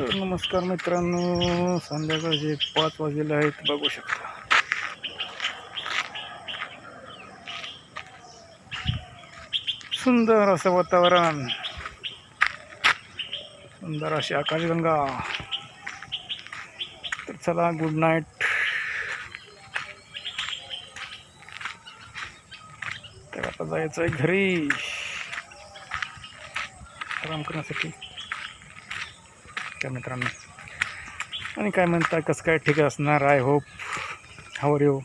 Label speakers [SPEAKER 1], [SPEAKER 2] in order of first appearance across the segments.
[SPEAKER 1] नमस्कार मित्रांनो संध्याकाळचे पाच वाजलेले आहेत बघू शकता. सुंदर असं वातावरण. सुंदर अशी आकाशगंगा तर चला गुड नाईट तर आता जायचं आहे घरी. आराम करण्यासाठी. त्या मित्रांनो. आणि काय म्हणता कसं काय ठीक असणार? आय होप हावर यू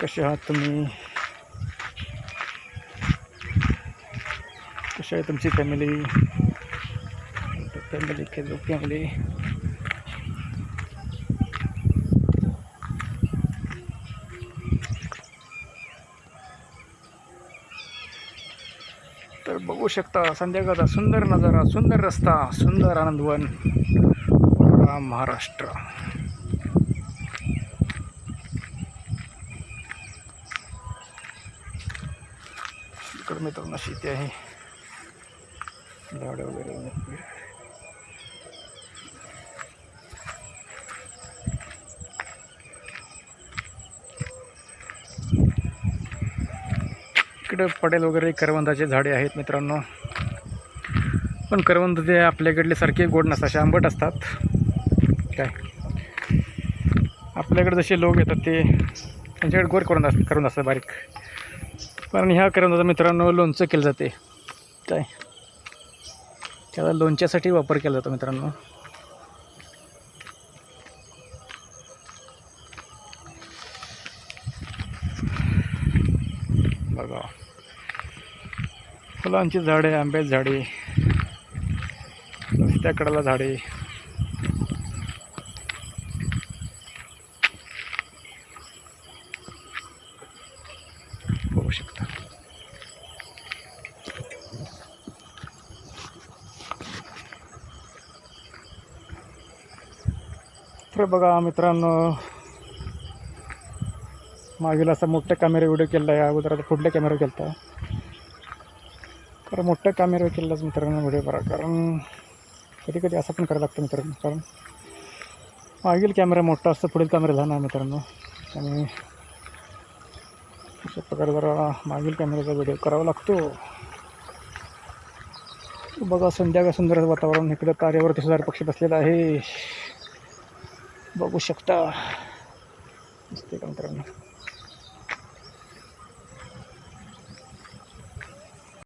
[SPEAKER 1] कसे आहात तुम्ही? कशी आहे तुमची फॅमिली फॅमिली फेसबुक फॅमिली तर बघू शकता संध्याकाळचा सुंदर नजारा सुंदर रस्ता सुंदर आनंदवन वडाळा, महाराष्ट्र. इकडे मित्रांना शेती आहे. झाडं वगैरे इकडं पडेल वगैरे करवंदाचे झाडे आहेत मित्रांनो. पण करवंद ते आपल्याकडले सारखे गोड नसतात असे आंबट असतात. काय? आपल्याकडे जसे लोक येतात ते त्यांच्याकडे गोड करून असतात करून असतात बारीक. पण ह्या करवंदाचा मित्रांनो लोणचं केलं जाते. काय? त्याला लोणच्यासाठी वापर केला जातो मित्रांनो. बघा. फुलांची झाडे आंब्याची झाडे रस्त्या कडेला झाडे. बघू शकता. तर बघा मित्रांनो मागील असा मोठ्या कॅमेरा व्हिडिओ केला आहे अगोदर आता पुढल्या कॅमेरा केला कारण मोठ्या कॅमेरा केलाच मित्रांनो व्हिडिओ करा कारण कधी कधी असं पण करायला लागतं मित्रांनो कारण मागील कॅमेरा मोठा असतो पुढील कॅमेरा लहान आहे मित्रांनो. आणि अशा प्रकारे जरा मागील कॅमेऱ्याचा व्हिडिओ करावा लागतो. बघा संध्याकाळ सुंदर वातावरण इकडं तारेवर सुधार पक्षी बसलेला आहे. बघू शकता. दिसते का मित्रांनो